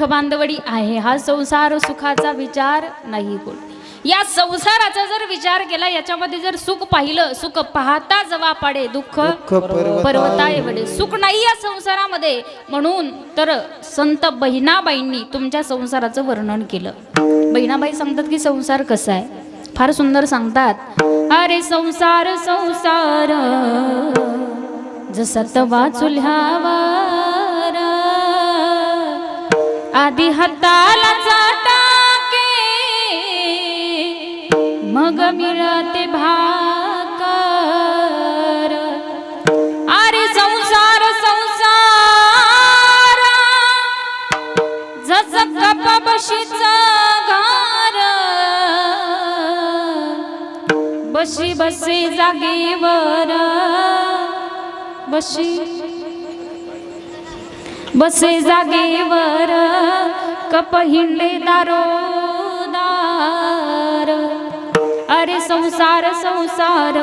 दुःख बांधवडी आहे. हा संसार सुखाचा विचार नाही कोण. या संसाराचा जर विचार केला याच्यामध्ये जर सुख पाहिलं सुख पाहता जवा पाडे दुःख पर्वताय वडे सुख नाही या संसारामध्ये. म्हणून तर संत बहिणाबाईंनी तुमच्या संसाराचं वर्णन केलं. बहिणाबाई सांगतात की संसार कसा आहे? फार सुंदर सांगतात. अरे संसार संसार. जसा तवा चुल्ह्यावर आधी हाताला चाटाके मग मिळते भाकर. अरे संसार संसार जस कप बशीच घार. बशी बसे जागेवर बशी बसे जागेवर कप हिंडे दारोदार अरे संसार संसार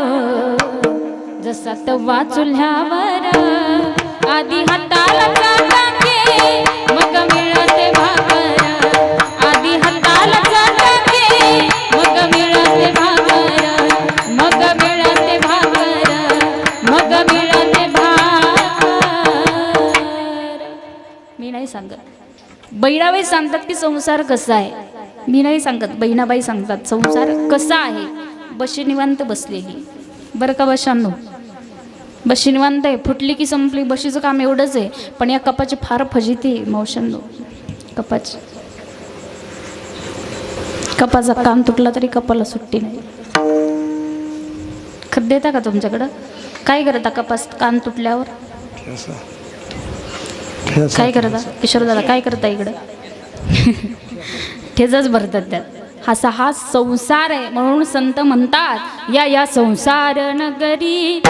जसा तवा चुल्ह्यावर आधी हाताला मग मिळते मी नाही सांगत. बहिणाबाई सांगतात की संसार कसा आहे? मी नाही सांगत. बहिणाबाई सांगतात संसार कसा आहे? बशी निवांत बसलेली. बरं का बशांनो? बशी निवांत आहे. फुटली की संपली बशीचं काम एवढंच आहे. पण या कपाची फार फजिती आहे मावशांनो कपाची. कपाचा कान तुटला तरी कपाला सुट्टी नाही. खत देता का तुमच्याकडं? काय करता कपास? कान तुटल्यावर? काय करता? किशोर दादा काय करता इकडं? ठेचच भरतात त्यात. असा हा संसार आहे म्हणून संत म्हणतात या या संसार नगरी.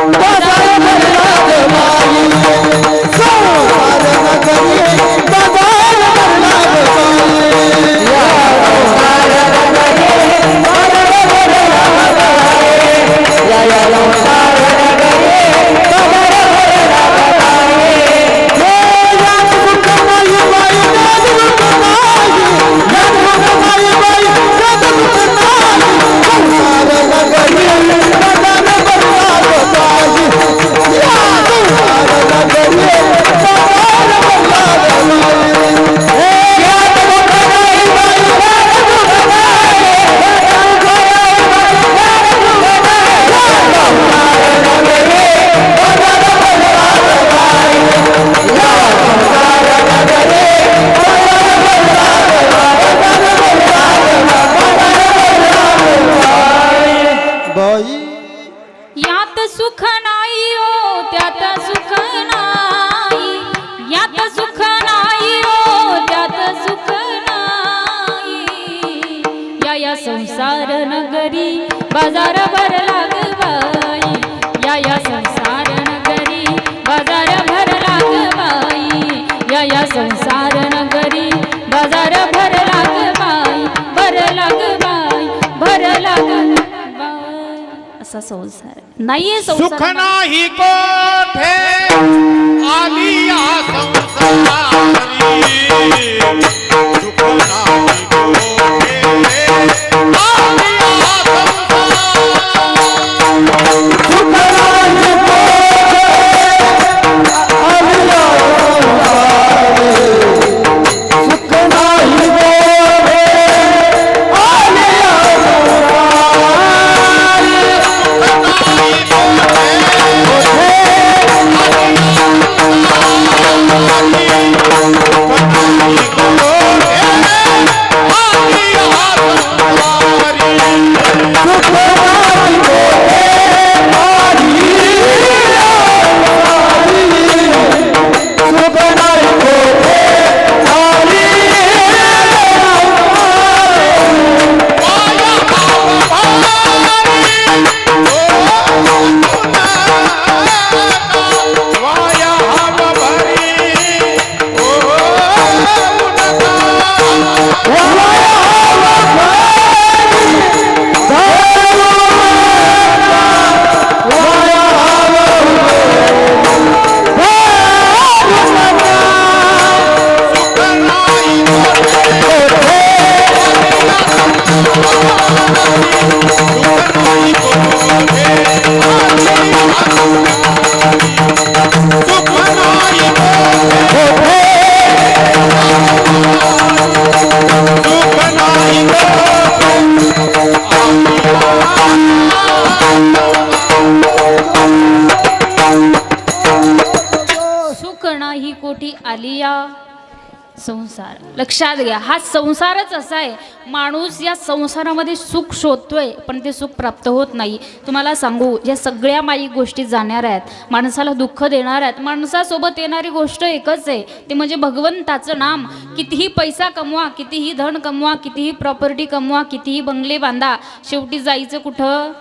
लक्षात घ्या. हा संसारच असा आहे. माणूस या संसारामध्ये सुख शोधतोय पण ते सुख प्राप्त होत नाही. तुम्हाला सांगू या सगळ्या माई गोष्टी जाणाऱ्या आहेत. माणसाला दुःख देणार आहेत. माणसासोबत येणारी गोष्ट एकच आहे. ते म्हणजे भगवंताचं नाम. कितीही पैसा कमवा कितीही धन कमवा कितीही प्रॉपर्टी कमवा कितीही बंगले बांधा शेवटी जायचं कुठं?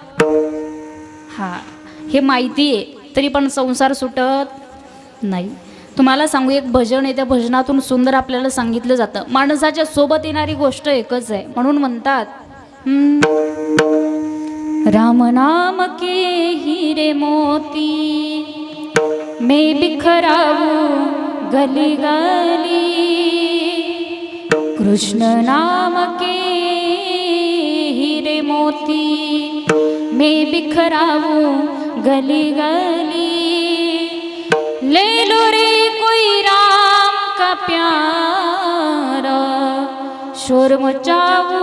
हा हे माहिती आहे. तरी पण संसार सुटत नाही. तुम्हाला सांगू एक भजन आहे त्या भजनातून सुंदर आपल्याला सांगितलं जातं. माणसाच्या सोबत येणारी गोष्ट एकच आहे. म्हणून म्हणतात राम नाम के हिरे मोती मे बिखराऊ गली गली कृष्ण नाम के हिरे मोती मे बिखराऊ गली गली ले लो रे कोई राम का प्यारा शोर मचाऊ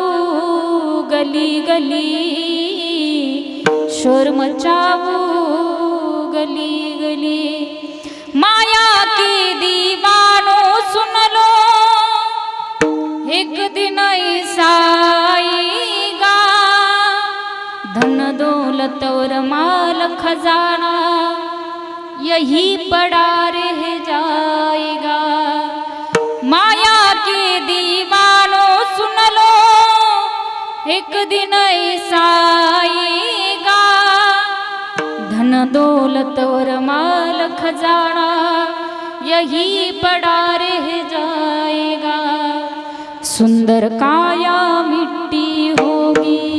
गली गली शोर मचाऊ गली गली। माया की दीवानो सुन लो एक दिन ऐसा धन दौलत और माल खजाना यही पड़ा रह जाएगा। माया के दीवानों सुन लो एक दिन ऐसा आएगा। धन दौलत और माल खजाना यही पड़ा रह जाएगा। सुंदर काया मिट्टी होगी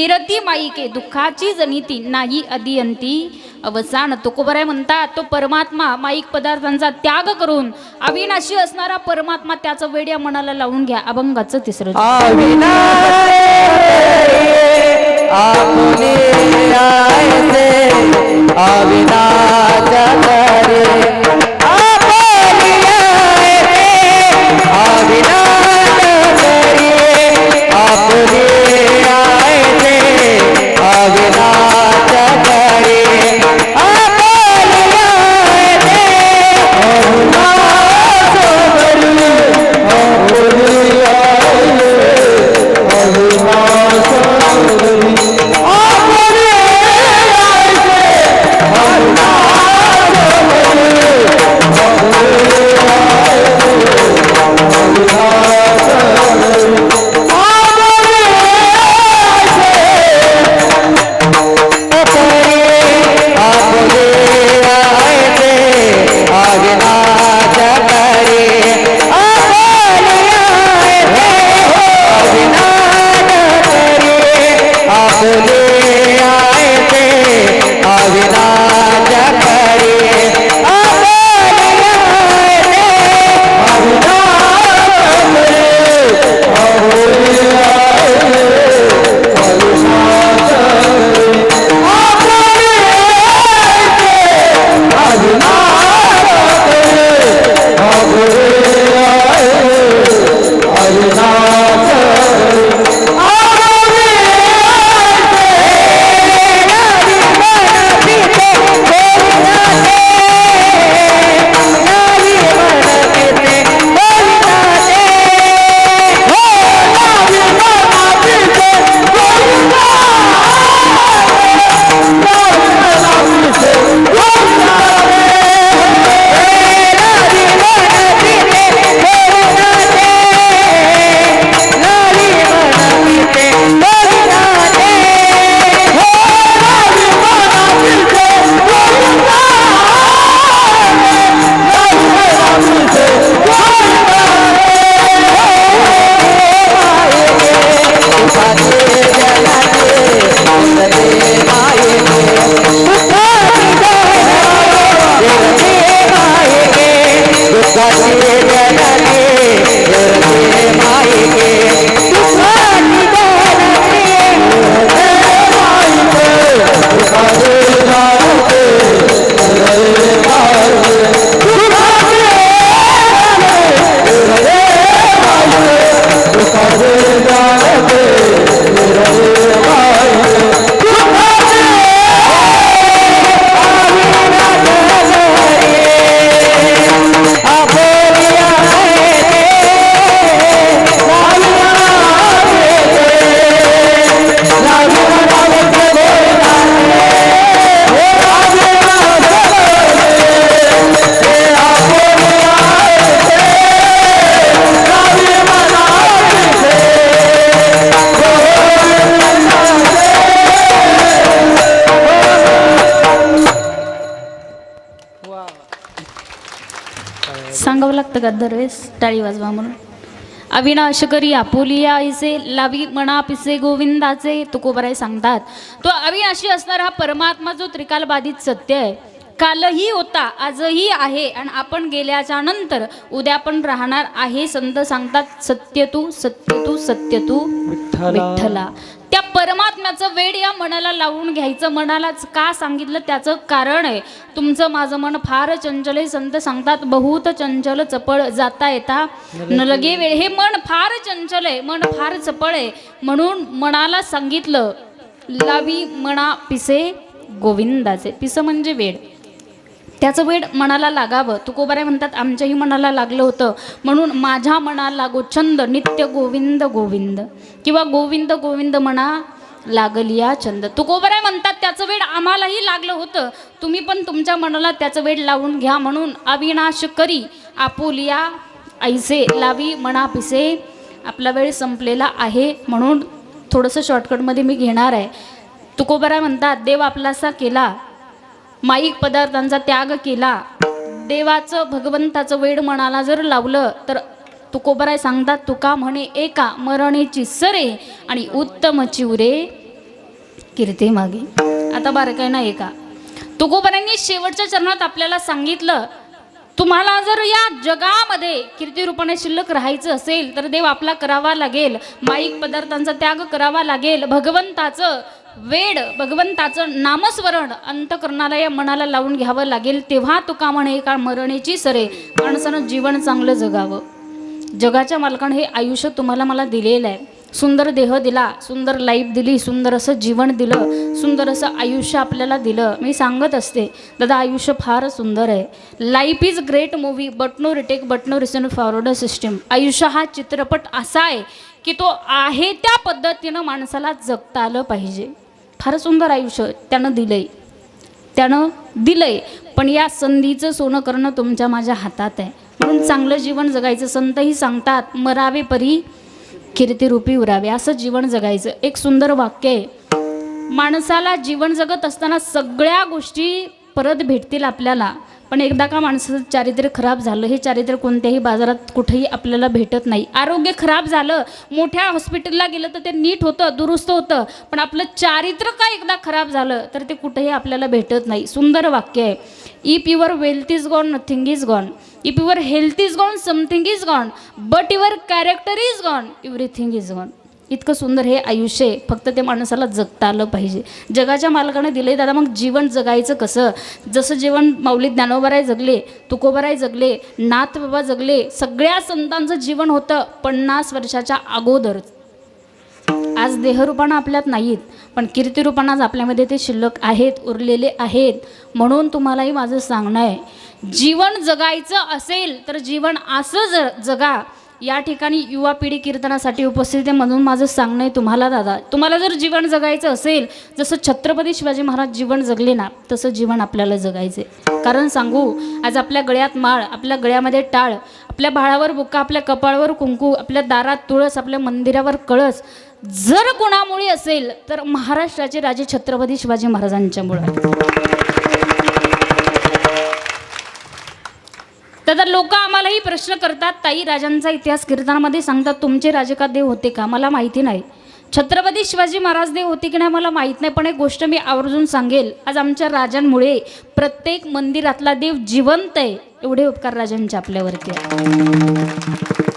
एरती माईके दुःखाची जनिती नाही अदियंती. अवसान तुकोबराय म्हणतात तो परमात्मा माईक पदार्थांचा त्याग करून अविनाशी असणारा परमात्मा त्याचं वेड्या मनाला लावून घ्या. अभंगाचं तिसरं अविनाश का दरवेळेस टाळी वाजवा म्हणून. अविनाश करी आपुलिया ऐसे लावी म्हणा पिसे गोविंदाचे तुकोबराय सांगतात. तो अविनाशी असणारा हा परमात्मा जो त्रिकालबाधित सत्य आहे. कालही होता आजही आहे आणि आपण गेल्याच्यानंतर उद्या पण राहणार आहे. संत सांगतात सत्य तू सत्य तू सत्य तू विठ्ठला. त्या परमात्म्याचं वेड या मनाला लावून घ्यायचं मनालाच का सांगितलं त्याचं कारण आहे. तुमचं माझं मन फार चंचल आहे. संत सांगतात बहुत चंचल चपळ जाता येता. न लगे वेळ. हे मन फार चंचल आहे. मन फार चपळ आहे. म्हणून मनाला सांगितलं लावी मना पिसे गोविंदाचे. पिस म्हणजे वेड. त्याचं वेड मनाला लागावं. तुकोबारे म्हणतात आमच्याही मनाला लागलं होतं. म्हणून माझ्या मनाला लागो छंद नित्य गोविंद गोविंद. किंवा गोविंद गोविंद म्हणा लागलिया छंद. तुकोबाराय म्हणतात त्याचं वेड आम्हालाही लागलं होतं. तुम्ही पण तुमच्या मनाला त्याचं वेड लावून घ्या म्हणून अविनाश करी. आपुलिया ऐसे लावी म्हणा पिसे. आपला वेळ संपलेला आहे म्हणून थोडंसं शॉर्टकटमध्ये मी घेणार आहे. तुकोबाराय म्हणतात देव आपलासा केला. माईक पदार्थांचा त्याग केला. देवाचं भगवंताचं वेड मनाला जर लावलं तर तुकोबराय सांगतात तुका म्हणे एका मरणेची सरे आणि उत्तम चिवरे कीर्ती मागे. आता बारं काय एका तुकोबरांनी शेवटच्या चरणात आपल्याला सांगितलं तुम्हाला जर या जगामध्ये कीर्तिरूपाने शिल्लक राहायचं असेल तर देव आपला करावा लागेल. माईक पदार्थांचा त्याग करावा लागेल. भगवंताचं वेड भगवंताचं नामस्मरण अंतकरणाला या मनाला लावून घ्यावं लागेल तेव्हा तुका म्हणे का मरणेची सरे. माणसानं जीवन चांगलं जगावं. जगाच्या मालकानं हे आयुष्य तुम्हाला मला दिलेलं आहे. सुंदर देह दिला सुंदर लाईफ दिली सुंदर असं जीवन दिलं सुंदर असं आयुष्य आपल्याला दिलं. मी सांगत असते दादा आयुष्य फार सुंदर आहे. Life is great movie but no retake but no reason forward system आयुष्य हा चित्रपट असा आहे की तो आहे त्या पद्धतीनं माणसाला जगता आलं पाहिजे. फार सुंदर आयुष्य त्यानं दिलं आहे त्यानं दिलंय. पण या संधीचं सोनं करणं तुमच्या माझ्या हातात आहे. म्हणून चांगलं जीवन जगायचं. संतही सांगतात मरावे परी कीर्तिरूपी उरावे. असं जीवन जगायचं. एक सुंदर वाक्य आहे. माणसाला जीवन जगत असताना सगळ्या गोष्टी परत भेटतील आपल्याला. पण एकदा का माणसाचं चारित्र्य खराब झालं हे चारित्र्य कोणत्याही बाजारात कुठेही आपल्याला भेटत नाही. आरोग्य खराब झालं मोठ्या हॉस्पिटलला गेलं तर ते नीट होतं दुरुस्त होतं पण आपलं चारित्र्य का एकदा खराब झालं तर ते कुठेही आपल्याला भेटत नाही. सुंदर वाक्य आहे. If your wealth is gone nothing is gone if your health is gone something is gone but your character is gone everything is gone इतकं सुंदर हे आयुष्य आहे. फक्त ते माणसाला जगता आलं पाहिजे. जगाच्या मालकाने दिले दादा मग जीवन जगायचं कसं? जसं जीवन माऊली ज्ञानोबराय जगले तुकोबराय जगले नाथ बाबा जगले सगळ्या संतांचं जीवन होतं पन्नास वर्षाच्या अगोदर आज देहरूपानं आपल्यात नाहीत पण कीर्तिरूपानं आज आपल्यामध्ये ते शिल्लक आहेत उरलेले आहेत. म्हणून तुम्हालाही माझं सांगणं आहे जीवन जगायचं असेल तर जीवन असं ज जगा. या ठिकाणी युवा पिढी कीर्तनासाठी उपस्थित आहे म्हणून माझं सांगणं आहे तुम्हाला दादा. तुम्हाला जर जीवन जगायचं असेल जसं छत्रपती शिवाजी महाराज जीवन जगले ना तसं जीवन आपल्याला जगायचं कारण सांगू आज आपल्या गळ्यात माळ आपल्या गळ्यामध्ये टाळ आपल्या बाळावर बुक्का आपल्या कपाळावर कुंकू आपल्या दारात तुळस आपल्या मंदिरावर कळस जर कोणामुळे असेल तर महाराष्ट्राचे राजे छत्रपती शिवाजी महाराजांच्यामुळं. तर लोक आम्हालाही प्रश्न करतात ताई राजांचा इतिहास कीर्तनामध्ये सांगतात तुमचे राजे का देव होते का? मला माहिती नाही. छत्रपती शिवाजी महाराज देव होते की नाही मला माहीत नाही पण एक गोष्ट मी आवर्जून सांगेल. आज आमच्या राजांमुळे प्रत्येक मंदिरातला देव जिवंत आहे. एवढे उपकार राजांचे आपल्यावरती आहे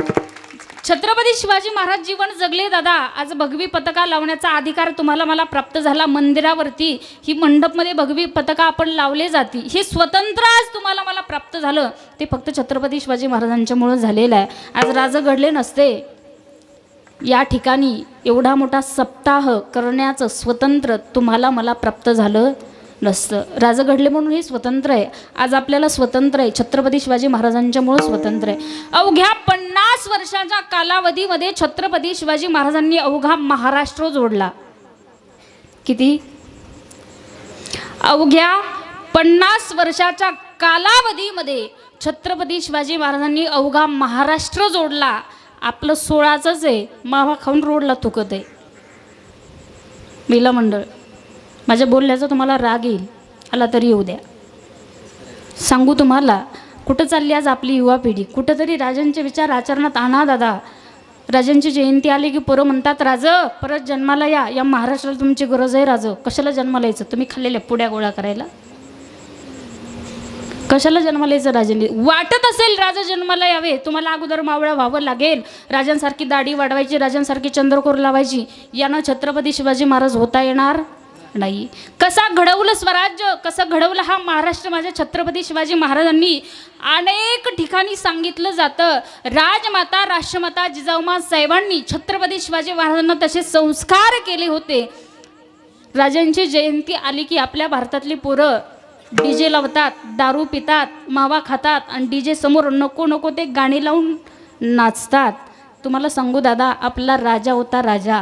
छत्रपती शिवाजी महाराज जीवन जगले दादा आज भगवी पताका लावण्याचा अधिकार तुम्हाला मला प्राप्त झाला. मंदिरावरती ही मंडपमध्ये भगवी पताका आपण लावले जाती. हे स्वतंत्र आज तुम्हाला मला प्राप्त झालं. ते फक्त छत्रपती शिवाजी महाराजांच्यामुळं झालेलं आहे. आज राज घडले नसते. या ठिकाणी एवढा मोठा सप्ताह करण्याचं स्वतंत्र तुम्हाला मला प्राप्त झालं. नसतं. राजा घडले म्हणून हे स्वतंत्र आहे. आज आपल्याला स्वतंत्र आहे. छत्रपती शिवाजी महाराजांच्यामुळं स्वतंत्र आहे. अवघ्या पन्नास वर्षाच्या कालावधीमध्ये छत्रपती शिवाजी महाराजांनी अवघा महाराष्ट्र जोडला. किती? अवघ्या पन्नास वर्षाच्या कालावधीमध्ये छत्रपती शिवाजी महाराजांनी अवघा महाराष्ट्र जोडला. आपलं सोळाचंच आहे. मावा खाऊन रोडला तुकत आहे. मिला मंडळ. माझ्या बोलण्याचा तुम्हाला राग येईल. आला तरी येऊ द्या. सांगू तुम्हाला कुठं चालली आज आपली युवा पिढी? कुठंतरी राजांचे विचार आचरणात आणा दादा. राजांची जयंती आली की पोरं म्हणतात राज परत जन्माला या. या महाराष्ट्राला तुमची गरज आहे राज. कशाला जन्माला यायचं तुम्ही खाल्लेल्या पुड्या गोळा करायला. कशाला जन्माला यायचं राजांनी? वाटत असेल राजा जन्माला यावे. तुम्हाला अगोदर मावळा व्हावं लागेल. राजांसारखी दाढी वाढवायची राजांसारखी चंद्रकोर लावायची. यानं छत्रपती शिवाजी महाराज होता येणार? नाही. कसा घडवलं स्वराज्य कसं घडवलं हा महाराष्ट्र? माझ्या छत्रपती शिवाजी महाराजांनी अनेक ठिकाणी सांगितलं जातं. राजमाता राष्ट्रमाता जिजाऊमा साहेबांनी छत्रपती शिवाजी महाराजांना तसे संस्कार केले होते. राजांची जयंती आली की आपल्या भारतातली पोरं डी जे लावतात दारू पितात मावा खातात आणि डी जे समोर नको नको ते गाणी लावून नाचतात. तुम्हाला सांगू दादा आपला राजा होता राजा.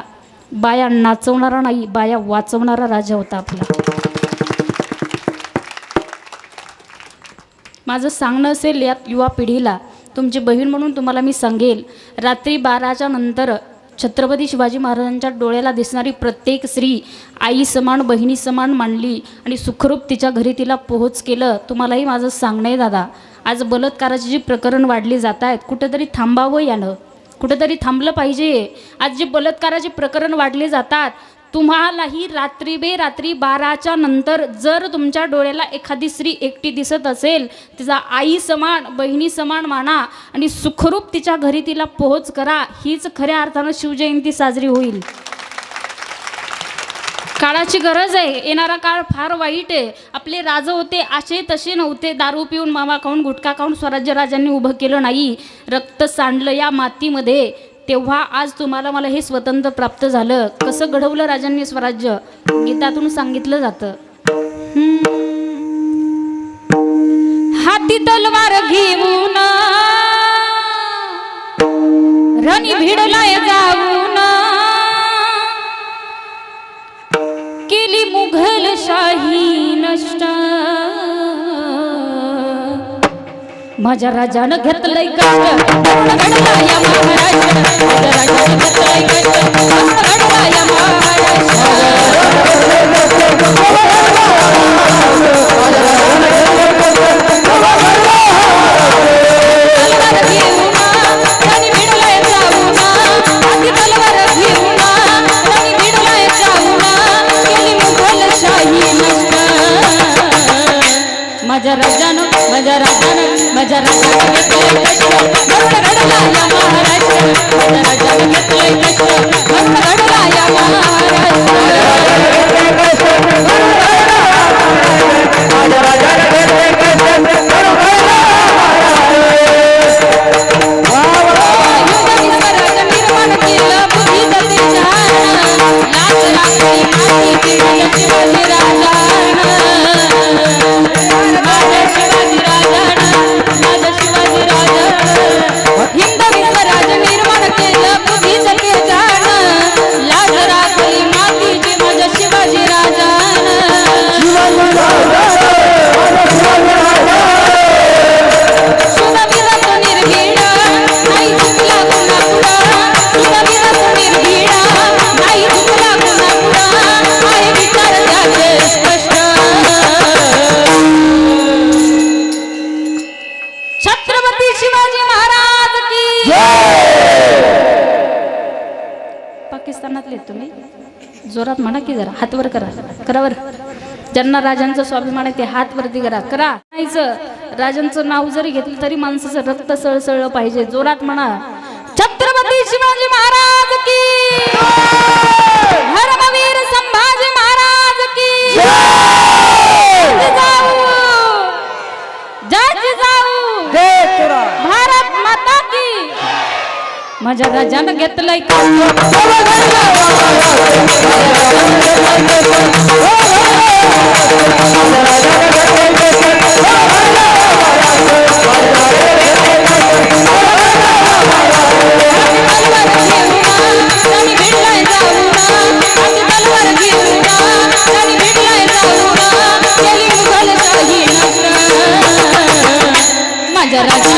बाया नाचवणारा नाही बाया वाचवणारा राजा होता आपला. माझं सांगणं असेल या युवा पिढीला तुमची बहीण म्हणून तुम्हाला मी सांगेल रात्री बाराच्या नंतर छत्रपती शिवाजी महाराजांच्या डोळ्याला दिसणारी प्रत्येक स्त्री आई समान बहिणी समान मांडली आणि सुखरूप तिच्या घरी तिला पोहोच केलं तुम्हालाही माझं सांगणं आहे दादा. आज बलात्काराची जी प्रकरण वाढली जात आहेत कुठेतरी थांबावं यानं. कुठेतरी थांबलं पाहिजे. आज जे बलात्काराचे प्रकरण वाढले जातात तुम्हालाही रात्री बे रात्री बाराच्या नंतर जर तुमच्या डोळ्याला एखादी स्त्री एकटी दिसत असेल तिचा आई समान बहिणी समान माना आणि सुखरूप तिच्या घरी तिला पोहोच करा हीच खऱ्या अर्थानं शिवजयंती साजरी होईल. काळाची गरज आहे. येणारा काळ फार वाईट आहे. आपले राजे होते असे तसे नव्हते. दारू पिऊन मामा खाऊन गुटखा खाऊन स्वराज्य राजांनी उभं केलं नाही. रक्त सांडलं या मातीमध्ये. तेव्हा आज तुम्हाला मला हे स्वतंत्र प्राप्त झालं. कसं घडवलं राजांनी स्वराज्य? गीतातून सांगितलं जातं. हाती तलवार घेऊन रणी भिडलाय जाऊ शाही नष्ट. माझ्या राजानं घेतलंय कष्ट. घडला या महाराष्ट्र माझ्या राजानं घेतलंय कष्ट. घडला या महाराष्ट्र ज्यांना राजांचा स्वाभिमान आहे ते हात वरती करा करा. नाहीचं राजांचं नाव जरी घेतलं तरी माणसाचं रक्त सळसळलं पाहिजे. जोरात म्हणा. छत्रपती शिवाजी महाराज की धर्मवीर संभाजी महाराज की जय माझ्या राजानं घेतलंय माझ्या राजा